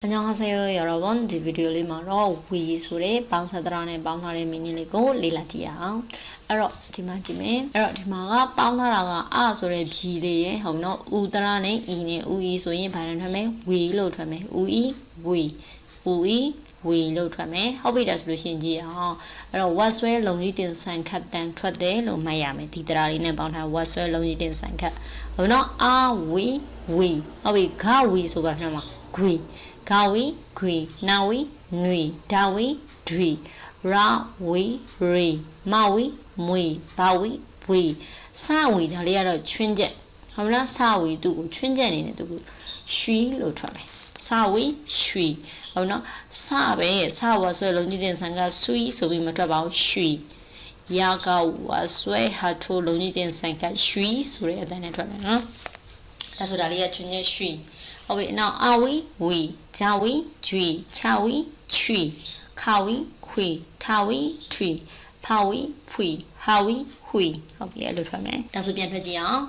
안녕하세요 여러분 이 비디오လေးမှာတော့ we ဆိုတဲ့ပေါင်းစတရာနဲ့ပေါင်းထားတဲ့ meaning လေးကိုလေ့လာကြည့်ရအောင်အဲ့တော့ဒီမှာကြည့်မယ်အဲ့တော့ဒီမှာကပေါင်းထားတာကအဆိုတဲ့ဖြီလေးရေဟုတ်နော်ဥတရာနဲ့ e နဲ့ u e ဆိုရင်ဘာလို့ထွက်မလဲ we လို့ထွက်မယ် u e we u e we လို့ထွက်မယ်ဟုတ်ပြီဒါဆိုလို့ရှင်းကြည့်အောင်အဲ့တော့ what ဆွဲလုံကြီးတင်ဆိုင်ခတ်တန်ထွက်တယ်လို့မှတ်ရမယ်ဒီတရာလေးနဲ့ပေါင်းထား what ဆွဲလုံကြီးတင်ဆိုင်ခတ်ဟုတ်နော် are we we ဟုတ်ပြီ ga we ဆိုပါမှာ we ဂါဝီဂွေနာဝီနွေဒါဝီဒွေရာဝီရီမဝီမွေဘာဝီဘွေစဝီဒါလေးကတော့ချွင်းချက်ဟုတ်မလားစဝီသူ့ကိုချွင်းချက်အနေနဲ့သူ့ကိုရွှီလို့ထွက်မယ်စဝီရွှီဟုတ်နော်စပဲစဝါဆွဲလုံးကြီးတင်ဆန်ကဆွီဆိုပြီးမထွက်ပါဘူးရွှီယာကဝါဆွဲဟာထိုလုံးကြီးတင်ဆန်ကရွှီဆိုတဲ့အတန်းနဲ့ထွက်မယ်နော် ဒါဆိုတာလေးကချွင်းချက်ရွှီဟုတ်ပြီနောက်အာဝီဝီဂျာဝီဂျွီချာဝီချွီခါဝီခွေထာဝီထွီဖာဝီဖွီဟာဝီခွီဟုတ်ပြီအဲ့လိုထွက်မယ်ဒါဆိုပြန်ထွက်ကြည့်အောင်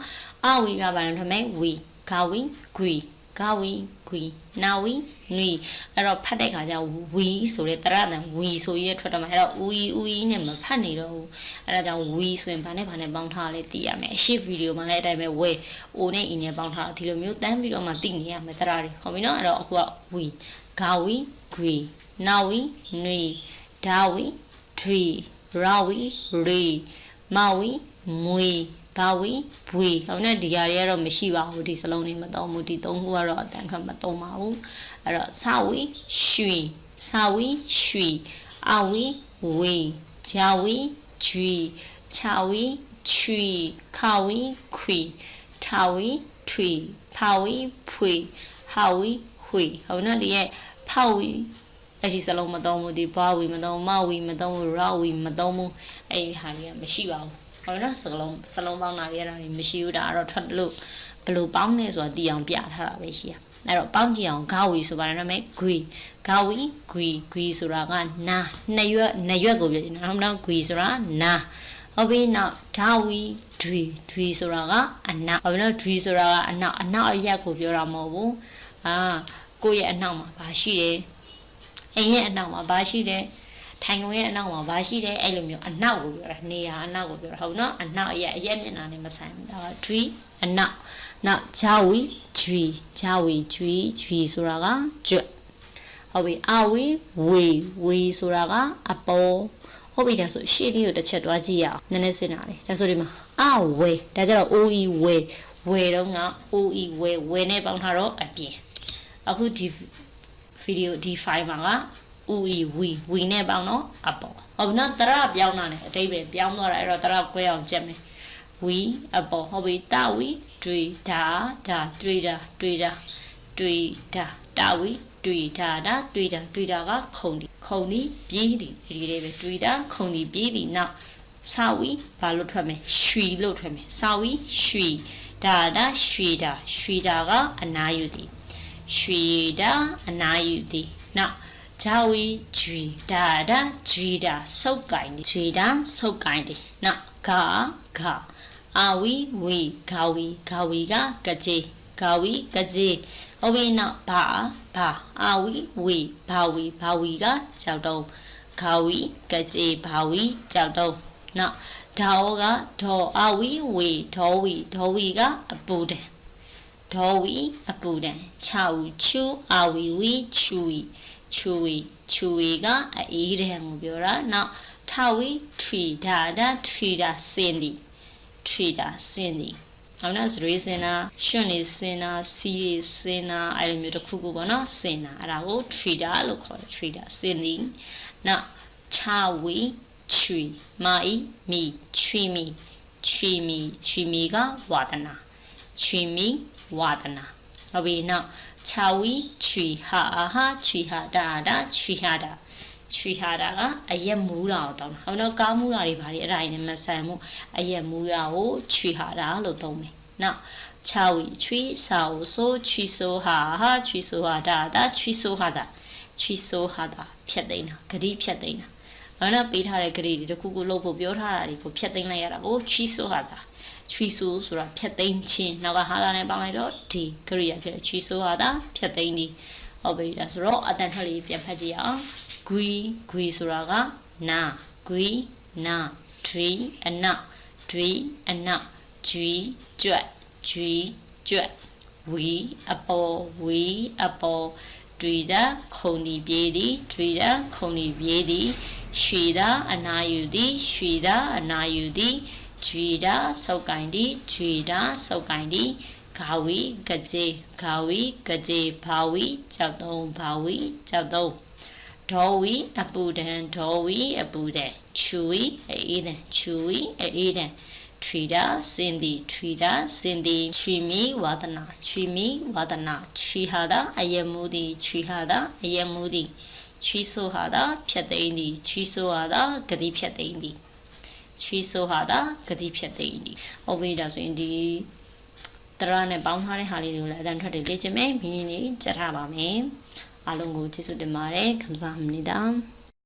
အာဝီကဘာလဲထွက်မယ်ဝီဂါဝီဂွီ ဂါဝီဂွီနာဝီနွီအဲ့တော့ဖတ်တဲ့ခါကျဝီဆိုတဲ့တရတန်ဝီဆိုရဲထွက်တော့မှာအဲ့တော့ဦးီဦးီနဲ့မဖတ်နေတော့ဘူးအဲ့ဒါကြောင့်ဝီဆိုရင်ဘာနဲ့ဘာနဲ့ပေါင်းထားလဲသိရမယ်အရှိဗီဒီယိုမှာလည်းအတိုင်းပဲဝဲအိုနဲ့အီနဲ့ပေါင်းထားတာဒီလိုမျိုးတန်းပြီးတော့မှသိနေရမယ်တရတွေဟုတ်ပြီနော်အဲ့တော့အခုကဝီဂါဝီဂွီနာဝီနွီဒါဝီဒရီရာဝီရီမာဝီမွေ ဘာဝီဘွေဟုတ်နဲ့ဒီຢာတွေကတော့မရှိပါဘူးဒီစလုံးတွေမသုံးဘူးဒီသုံးခုကတော့အတန်ထွက်မသုံးပါဘူးအဲ့တော့စာဝီရွှီစာဝီရွှီအဝီဝီဂျာဝီဂျွီချာဝီချွီခါဝီခွီထာဝီထွီဖာဝီဖွေဟာဝီခွေဟုတ်နော်ဒီရဲ့ဖာဝီအဲ့ဒီစလုံးမသုံးဘူးဒီဘာဝီမသုံးမဝီမသုံးဘူးရာဝီမသုံးဘူးအဲ့ဒီဟာတွေကမရှိပါဘူး ဟုတ်နော်စလုံးစလုံးပေါင်းတာတွေအဲ့ဒါတွေမရှိဘူးဒါကတော့ထွက်လို့ဘယ်လိုပေါင်းလဲဆိုတာသိအောင်ပြထားတာပဲရှိရအဲ့တော့ပေါင်းကြည့်အောင်ဂါဝီဆိုပါတော့မယ်ဂွီဂါဝီဂွီဂွီဆိုတာကနာနှစ်ရွက်နှစ်ရွက်ကိုပြောချင်တာဟုတ်မလားဂွီဆိုတာနာဟုတ်ပြီနောက်ဓာဝီဒွီဒွီဆိုတာကအနောက်ဟုတ်ပြီနော်ဒွီဆိုတာကအနောက်အနောက်အရက်ကိုပြောတာမဟုတ်ဘူးအာကိုယ့်ရဲ့အနောက်မှာဘာရှိတယ်အိမ်ရဲ့အနောက်မှာဘာရှိတယ် ထိုင်ကုန်ရဲ့အနောက်မှာဘာရှိတယ်အဲ့လိုမျိုးအနောက်ကိုပြောတာနေရာအနောက်ကိုပြောတာဟုတ်နော်အနောက်အရက်အရက်မျက်နှာနဲ့မဆိုင်ဘူးဒါက tree အနောက်နောက်ဂျာဝီ tree ဂျာဝီ tree tree ဆိုတာကကျွတ်ဟုတ်ပြီအဝီဝေဝေဆိုတာကအပေါ်ဟုတ်ပြီဒါဆိုရှေ့လေးကိုတစ်ချက်တွားကြည့်ရအောင်နည်းနည်းစဉ်းစားလေဒါဆိုဒီမှာအဝေဒါကြတော့ OE ဝေဝေတော့က OE ဝေဝေနဲ့ပေါင်းထားတော့အပြင်အခုဒီဗီဒီယိုဒီ file မှာက UE we we နဲ့ပေါင်းတော့အပေါ်ဟုတ်ပြီနော်တရပြောင်းတာ ਨੇ အတိတ်ပဲပြောင်းသွားတာအဲ့တော့တရခွဲအောင်ကြက်မယ် we အပေါ်ဟုတ်ပြီတာဝီတွေဒါဒါတွေတာတွေတာတွေတာတာဝီတွေတာဒါတွေတာတွေတာကခုံဒီခုံဒီပြေးဒီဒီလေးပဲတွေတာခုံဒီပြေးဒီနောက်စာဝီဘာလို့ထွက်မလဲရွှီလို့ထွက်မယ်စာဝီရွှီဒါဒါရွှီတာရွှီတာကအနာယူသည်ရွှီတာအနာယူသည်နောက် ဂျာဝီဂျွီဒါဒါဂျွီဒါစုပ်ကိုင်းဒီဂျွီဒါစုပ်ကိုင်းဒီနောက်ဂါဂါအာဝီဝီဂါဝီဂါဝီကကကြေဂါဝီကကြေဟုတ်ပြီနောက်ဘာဘာအာဝီဝီဘာဝီဘာဝီကကြောက်တုံးဂါဝီကကြေဘာဝီကြောက်တုံးနောက်ဒေါကဒေါအာဝီဝီဒေါဝီဒေါဝီကအပူတန်ဒေါဝီအပူတန်ချာဝူချူအာဝီဝီချူဝီ ချူဝီချူဝီကအေးတယ်ကိုပြောတာနောက်ထဝီထရီဒါဒါထရီဒါစင်ဒီထရီဒါစင်ဒီအောင်နော်စရေစင်နာရှွန့်နေစင်နာစီရီစင်နာအဲ့လိုမျိုးတစ်ခုခုပေါ့နော်စင်နာအဲ့ဒါကို trader လို့ခေါ်တယ် trader စင်ဒီနောက်ချာဝီချွီမာအီမီချွီမီချွီမီချွီမီကဝါဒနာချွီမီဝါဒနာဟုတ်ပြီနောက် ချာဝီချွီဟာဟာချွီဟာဒါဒါချွီဟာဒါချွီဟာဒါကအရက်မူးတာကိုတောင်းတာဟောတော့ကားမူးတာတွေဘာတွေအဲ့ဒါတွေနဲ့မဆိုင်ဘူးအရက်မူးတာကိုချွီဟာဒါလို့သုံးမယ်နောက်ချာဝီချွီဆာဝဆိုချွီဆိုဟာဟာချွီဆိုဟာဒါဒါချွီဆိုဟာဒါချွီဆိုဟာဒါဖြတ်သိမ်းတာဂတိဖြတ်သိမ်းတာဘာနဲ့ပေးထားတဲ့ဂတိတွေတခုခုလုပ်ဖို့ပြောထားတာတွေကိုဖြတ်သိမ်းလိုက်ရတာကိုချွီဆိုဟာဒါ ချွီဆိုဆိုတာဖြတ်သိမ်းခြင်းနောက်ကဟာလာနဲ့ပေါင်းလိုက်တော့ဒီကရိယာဖြစ်ချွီဆိုဟာဒါဖြတ်သိမ်းဒီဟုတ်ပြီဒါဆိုတော့အတန်ထွက်လေးပြန်ဖတ်ကြည့်အောင်ဂွီဂွီဆိုတာကနာဂွီနာဒရီအနဒရီအနဂျွီကြွက်ဂျွီကြွက်ဝီအပေါ်ဝီအပေါ်ဒရီတာခုံဒီပြေးသည်ဒရီတာခုံဒီပြေးသည်ရွှေတာအနာယူသည်ရွှေတာအနာယူသည် ဂျွီတာစောက်ကင်သည်ဂျွီတာစောက်ကင်သည်ဂါဝီကကြေဂါဝီကကြေဘာဝီကြောက်တုံးဘာဝီကြောက်တုံးဒေါ်ဝီအပူဒံဒေါ်ဝီအပူဒံချူဝီအေးဒံချူဝီအေးဒံထရီဒါစင်ဒီထရီဒါစင်ဒီချီမီဝါဒနာချီမီဝါဒနာချီဟာဒါအယမူဒီချီဟာဒါအယမူဒီချီဆိုဟာဒါဖြတ်သိမ်းဒီချီဆိုဟာဒါဂတိဖြတ်သိမ်းဒီ ရှိဆိုဟာတာဂတိဖြစ်သိနေဟုတ်ပြီဒါဆိုရင်ဒီတရနဲ့ပေါင်းထားတဲ့ဟာလေးတွေကိုလည်းအတန်ထွက်တွေလေ့ကျင့်မယ်မိနစ်လေးကြက်ထားပါမယ်အားလုံးကိုကျေးဇူးတင်ပါတယ်ခမစားမနေတာ